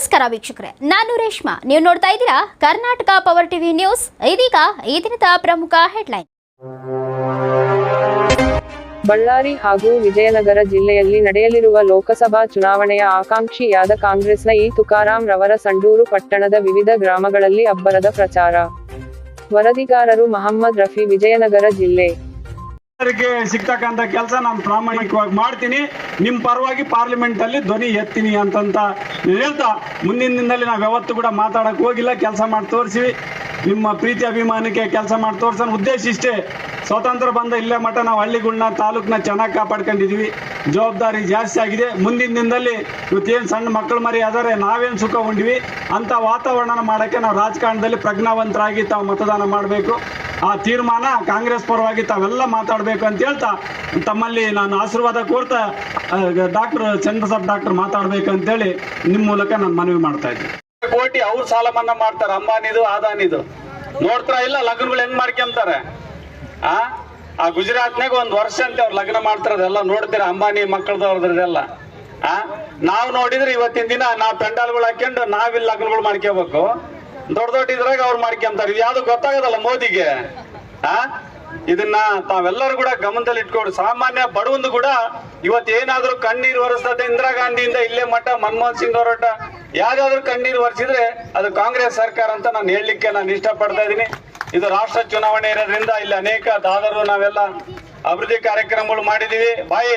ನಮಸ್ಕಾರ ವೀಕ್ಷಕರೇ, ನಾನು ರೇಷ್ಮಾ. ನೀವು ನೋಡ್ತಾ ಇದ್ದೀರಾ ಕರ್ನಾಟಕ ಪವರ್ ಟಿವಿ ನ್ಯೂಸ್ ಇದೀಗ ಈ ದಿನದ ಪ್ರಮುಖ ಹೆಡ್ಲೈನ್ ಬಳ್ಳಾರಿ ಹಾಗೂ ವಿಜಯನಗರ ಜಿಲ್ಲೆಯಲ್ಲಿ ನಡೆಯಲಿರುವ ಲೋಕಸಭಾ ಚುನಾವಣೆಯ ಆಕಾಂಕ್ಷಿಯಾದ ಕಾಂಗ್ರೆಸ್ನ ಈ ತುಕಾರಾಂ ರವರ ಸಂಡೂರು ಪಟ್ಟಣದ ವಿವಿಧ ಗ್ರಾಮಗಳಲ್ಲಿ ಅಬ್ಬರದ ಪ್ರಚಾರ. ವರದಿಗಾರರು ಮಹಮ್ಮದ್ ರಫಿ, ವಿಜಯನಗರ ಜಿಲ್ಲೆ. ಸಿಗ್ತಕ್ಕಂಥ ಕೆಲಸ ನಾನು ಪ್ರಾಮಾಣಿಕವಾಗಿ ಮಾಡ್ತೀನಿ. ನಿಮ್ಮ ಪರವಾಗಿ ಪಾರ್ಲಿಮೆಂಟ್ ಅಲ್ಲಿ ಧ್ವನಿ ಎತ್ತೀನಿ ಅಂತಂತ ಹೇಳ್ತಾ, ಮುಂದಿನ ದಿನದಲ್ಲಿ ನಾವು ಯಾವತ್ತೂ ಕೂಡ ಮಾತಾಡಕ್ ಹೋಗಿಲ್ಲ, ಕೆಲಸ ಮಾಡಿ ತೋರಿಸಿವಿ. ನಿಮ್ಮ ಪ್ರೀತಿ ಅಭಿಮಾನಕ್ಕೆ ಕೆಲಸ ಮಾಡಿ ತೋರ್ಸೋಣ ಉದ್ದೇಶ ಇಷ್ಟೇ. ಸ್ವಾತಂತ್ರ್ಯ ಬಂದ ಇಲ್ಲೇ ಮಠ, ನಾವು ಹಳ್ಳಿಗಳನ್ನ ತಾಲೂಕನ್ನ ಚೆನ್ನಾಗಿ ಕಾಪಾಡ್ಕೊಂಡಿದೀವಿ. ಜವಾಬ್ದಾರಿ ಜಾಸ್ತಿ ಆಗಿದೆ. ಮುಂದಿನ ದಿನದಲ್ಲಿ ಇವತ್ತೇನು ಸಣ್ಣ ಮಕ್ಕಳು ಮರಿ ಆದರೆ ನಾವೇನು ಸುಖ ಉಂಡಿವಿ ಅಂತ ವಾತಾವರಣ ಮಾಡೋಕ್ಕೆ ನಾವು ರಾಜಕಾರಣದಲ್ಲಿ ಪ್ರಜ್ಞಾವಂತರಾಗಿ ತಾವು ಮತದಾನ ಮಾಡಬೇಕು. ಆ ತೀರ್ಮಾನ ಕಾಂಗ್ರೆಸ್ ಪರವಾಗಿ ತಾವೆಲ್ಲ ಮಾತಾಡಬೇಕು ಅಂತ ಹೇಳ್ತಾ ತಮ್ಮಲ್ಲಿ ನಾನು ಆಶೀರ್ವಾದ ಕೋರ್ತಾ ಡಾಕ್ಟರ್, ಚಂದ್ರಸಾಬ್ ಡಾಕ್ಟರ್ ಮಾತಾಡ್ಬೇಕು ಅಂತೇಳಿ ನಿಮ್ಮ ಮೂಲಕ ನಾನು ಮನವಿ ಮಾಡ್ತಾ ಇದ್ದೀನಿ ಕೋಟಿ ಅವ್ರು ಸಾಲ ಮನ್ನಾ ಮಾಡ್ತಾರೆ, ಅಂಬಾನಿದು, ಆದಾನಿದು. ನೋಡ್ತಾ ಇಲ್ಲ, ಲಗ್ನಗಳು ಹೆಂಗ್ ಮಾಡ್ಕೊಂತಾರೆ? ಆ? ಆ ಗುಜರಾತ್ನಾಗ ಒಂದ್ ವರ್ಷ ಅಂತ ಅವ್ರು ಲಗ್ನ ಮಾಡ್ತಾರದೆಲ್ಲ ನೋಡ್ತೀರ, ಅಂಬಾನಿ ಮಕ್ಕಳದವ್ರದ್ರದೆಲ್ಲ. ಆ? ನಾವ್ ನೋಡಿದ್ರೆ ಇವತ್ತಿನ ದಿನ ನಾವ್ ಪೆಂಡಾಲ್ಗಳು ಹಾಕೊಂಡು ನಾವಿಲ್ಲಿ ಲಗ್ನಗಳು ಮಾಡ್ಕೋಬೇಕು. ದೊಡ್ಡ ದೊಡ್ಡ ಇದ್ರಾಗ ಅವ್ರು ಮಾಡ್ಕೊಂತಾರೆ. ಇದು ಯಾವ್ದು ಗೊತ್ತಾಗದಲ್ಲ ಮೋದಿಗೆ. ಆ? ಇದನ್ನ ತಾವೆಲ್ಲರೂ ಕೂಡ ಗಮನದಲ್ಲಿ ಇಟ್ಕೊಂಡು, ಸಾಮಾನ್ಯ ಬಡವಂದು ಕೂಡ ಇವತ್ತು ಏನಾದ್ರೂ ಕಣ್ಣೀರು ಒರೆಸ್ತದೆ ಇಂದಿರಾ ಗಾಂಧಿಯಿಂದ ಇಲ್ಲೇ ಮಠ, ಮನಮೋಹನ್ ಸಿಂಗ್ ಅವರಟ ಯಾವ್ದಾದ್ರು ಕಣ್ಣೀರು ಒರೆಸಿದ್ರೆ ಅದು ಕಾಂಗ್ರೆಸ್ ಸರ್ಕಾರ ಅಂತ ನಾನು ಹೇಳಲಿಕ್ಕೆ ನಾನು ಇಷ್ಟಪಡ್ತಾ ಇದ್ದೀನಿ. ಇದು ರಾಷ್ಟ್ರ ಚುನಾವಣೆ ಇರೋದ್ರಿಂದ ಇಲ್ಲಿ ಅನೇಕ ದಾದರು ನಾವೆಲ್ಲ ಅಭಿವೃದ್ಧಿ ಕಾರ್ಯಕ್ರಮಗಳು ಮಾಡಿದೀವಿ ಬಾಯಿ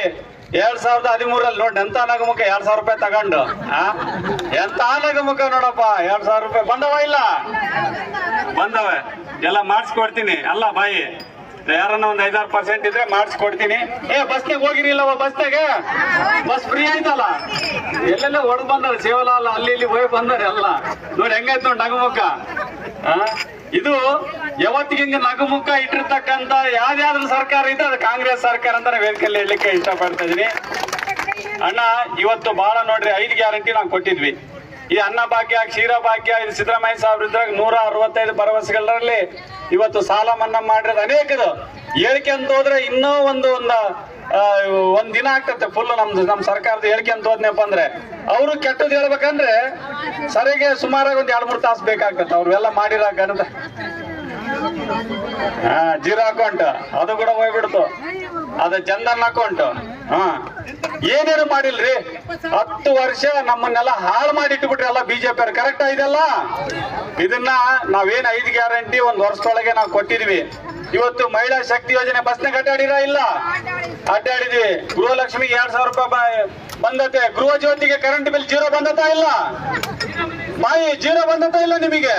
ಎರಡ್ ಸಾವಿರದ ಹದಿಮೂರಲ್ಲಿ ನೋಡಿ, ಎಂತ ನಗಮುಖ ಎರಡ್ ಸಾವಿರ ರೂಪಾಯಿ ತಗೊಂಡು ಎಂತ ನಗಮುಖ ನೋಡಪ್ಪ, ಎರಡ್ ಸಾವಿರ ರೂಪಾಯಿ. ಬಂದವ ಇಲ್ಲ? ಬಂದವೆ. ಎಲ್ಲ ಮಾಡಿಸ್ಕೊಡ್ತೀನಿ. ಅಲ್ಲ ಬಾಯಿ, ಯಾರನ್ನ ಒಂದ್ ಐದಾರು ಪರ್ಸೆಂಟ್ ಇದ್ರೆ ಮಾಡಿಸ್ಕೊಡ್ತೀನಿ. ಏ, ಬಸ್ನಾಗ ಹೋಗಿರಿಲ್ಲವ ಬಸ್ನಾಗ ಬಸ್ ಫ್ರೀ ಆಯ್ತಲ್ಲ? ಎಲ್ಲೆಲ್ಲ ಹೊಡೆದ್ ಸೇವಲ ಅಲ್ಲ ಅಲ್ಲಿ ಇಲ್ಲಿ ಹೋಗಿ ಬಂದಾರೆ ಎಲ್ಲ. ನೋಡಿ, ಹೆಂಗಾಯ್ತು ನೋಡಿ ನಗಮುಖ? ಇದು ಯಾವತ್ತಿಗೆ ನಗುಮುಖ ಇಟ್ಟಿರ್ತಕ್ಕಂತ ಯಾವ್ದಾದ್ರು ಸರ್ಕಾರ ಇದೆ, ಅದು ಕಾಂಗ್ರೆಸ್ ಸರ್ಕಾರ ಅಂತ ವೇದಿಕೆಯಲ್ಲಿ ಹೇಳಲಿಕ್ಕೆ ಇಷ್ಟಪಡ್ತಾ ಇದೀನಿ ಅಣ್ಣ, ಇವತ್ತು ಬಹಳ ನೋಡ್ರಿ, ಐದು ಗ್ಯಾರಂಟಿ ನಾವು ಕೊಟ್ಟಿದ್ವಿ. ಈ ಅನ್ನ ಭಾಗ್ಯ, ಕ್ಷೀರ ಭಾಗ್ಯ, ಇದು ಸಿದ್ದರಾಮಯ್ಯ ಸಾಹೇಬ್ರ ಇದ್ರಾಗ ನೂರ ಅರವತ್ತೈದು ಭರವಸೆಗಳಲ್ಲಿ ಇವತ್ತು ಸಾಲ ಮನ್ನಾ ಮಾಡಿರೋದು ಅನೇಕದು. ಹೇಳಿಕೆ ಅಂತ ಹೋದ್ರೆ ಇನ್ನೂ ಒಂದು ಒಂದು ಒಂದ್ ದಿನ ಆಗ್ತತೆ ಫುಲ್ ನಮ್ದು, ನಮ್ ಸರ್ಕಾರದ ಹೇಳಿಕೆ ಅಂತ ಹೋದ್ನಪ್ಪ ಅಂದ್ರೆ. ಅವರು ಕೆಟ್ಟದ್ದು ಹೇಳ್ಬೇಕಂದ್ರೆ ಸರಿಗೆ ಸುಮಾರಾಗಿ ಒಂದ್ ಎರಡ್ ಮೂರು ತಾಸು ಬೇಕಾಗ್ತದೆ ಅವ್ರೆಲ್ಲ ಮಾಡಿರೋ ಗಣದ ಹಾ, ಜೀರೋ ಅಕೌಂಟ್. ಅದು ಕೂಡ ಹೋಗ್ಬಿಡ್ತು. ಅದ ಜನ್ಧನ್ ಅಕೌಂಟ್. ಹಾ. ಏನೇನು ಮಾಡಿಲ್ರಿ? ಹತ್ತು ವರ್ಷ ನಮ್ಮನ್ನೆಲ್ಲ ಹಾಳು ಮಾಡಿ ಇಟ್ಬಿಟ್ರಿ ಎಲ್ಲ ಬಿಜೆಪಿ ಕರೆಕ್ಟ್ ಇದೆಲ್ಲ? ಇದನ್ನ ನಾವೇನ್ ಐದು ಗ್ಯಾರಂಟಿ ಒಂದ್ ವರ್ಷದೊಳಗೆ ನಾವು ಕೊಟ್ಟಿದ್ವಿ. ಇವತ್ತು ಮಹಿಳಾ ಶಕ್ತಿ ಯೋಜನೆ ಬಸ್ನಾಗ ಅಡ್ಡಾಡಿರ ಇಲ್ಲ? ಅಡ್ಡಾಡಿದ್ವಿ. ಗೃಹಲಕ್ಷ್ಮಿಗೆ ಎರಡ್ ಸಾವಿರ ರೂಪಾಯಿ ಬಂದತೆ. ಗೃಹ ಜ್ಯೋತಿಗೆ ಕರೆಂಟ್ ಬಿಲ್ ಜೀರೋ ಬಂದತ ಇಲ್ಲ? ಬಾಯಿ ಜೀರೋ ಬಂದತ ಇಲ್ಲ ನಿಮಗೆ?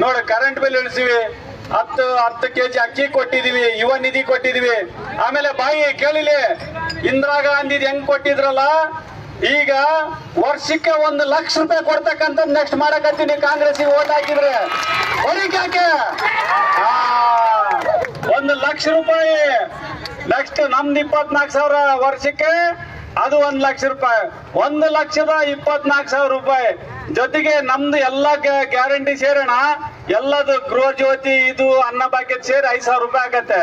ನೋಡಿ ಕರೆಂಟ್ ಬಿಲ್ ಇಳಿಸಿವಿ. ಹತ್ತು ಹತ್ತು ಕೆಜಿ ಅಕ್ಕಿ ಕೊಟ್ಟಿದೀವಿ ಯುವ ನಿಧಿ ಕೊಟ್ಟಿದೀವಿ. ಆಮೇಲೆ ಬಾಯಿ ಕೇಳಿಲಿ. ಇಂದಿರಾ ಗಾಂಧಿ ಹೆಂಗ್ ಕೊಟ್ಟಿದ್ರಲ್ಲ? ಈಗ ವರ್ಷಕ್ಕೆ ಒಂದು ಲಕ್ಷ ರೂಪಾಯಿ ಕೊಡ್ತಕ್ಕಂಥ ನೆಕ್ಸ್ಟ್ ಮಾಡಕತ್ತೀನಿ. ಕಾಂಗ್ರೆಸ್ ಓಟ್ ಹಾಕಿದ್ರೆ. ಆ, ಲಕ್ಷ ರೂಪಾಯಿ. ನೆಕ್ಸ್ಟ್ ನಮ್ದು ಇಪ್ಪತ್ನಾಲ್ಕು ಸಾವಿರ ವರ್ಷಕ್ಕೆ ಅದು ಒಂದ್ ಲಕ್ಷ ರೂಪಾಯಿ. ಒಂದು ಲಕ್ಷದ ಇಪ್ಪತ್ನಾಲ್ಕು ಸಾವಿರ ರೂಪಾಯಿ. ಜೊತೆಗೆ ನಮ್ದು ಎಲ್ಲಾ ಗ್ಯಾರಂಟಿ ಸೇರೋಣ. ಎಲ್ಲದು ಗೃಹ ಜ್ಯೋತಿ, ಇದು ಅನ್ನ ಭಾಗ್ಯದ ಸೇರಿ ಐದ್ ಸಾವಿರ ರೂಪಾಯಿ ಆಗತ್ತೆ.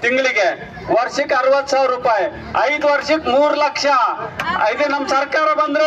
ತಿಂಗಳಿಗೆ. ವರ್ಷಕ್ಕೆ ಅರವತ್ ಸಾವಿರ ರೂಪಾಯಿ. ಐದು ವರ್ಷಕ್ಕೆ ಮೂರ್ ಲಕ್ಷ. ಇದು ನಮ್ ಸರ್ಕಾರ ಬಂದ್ರೆ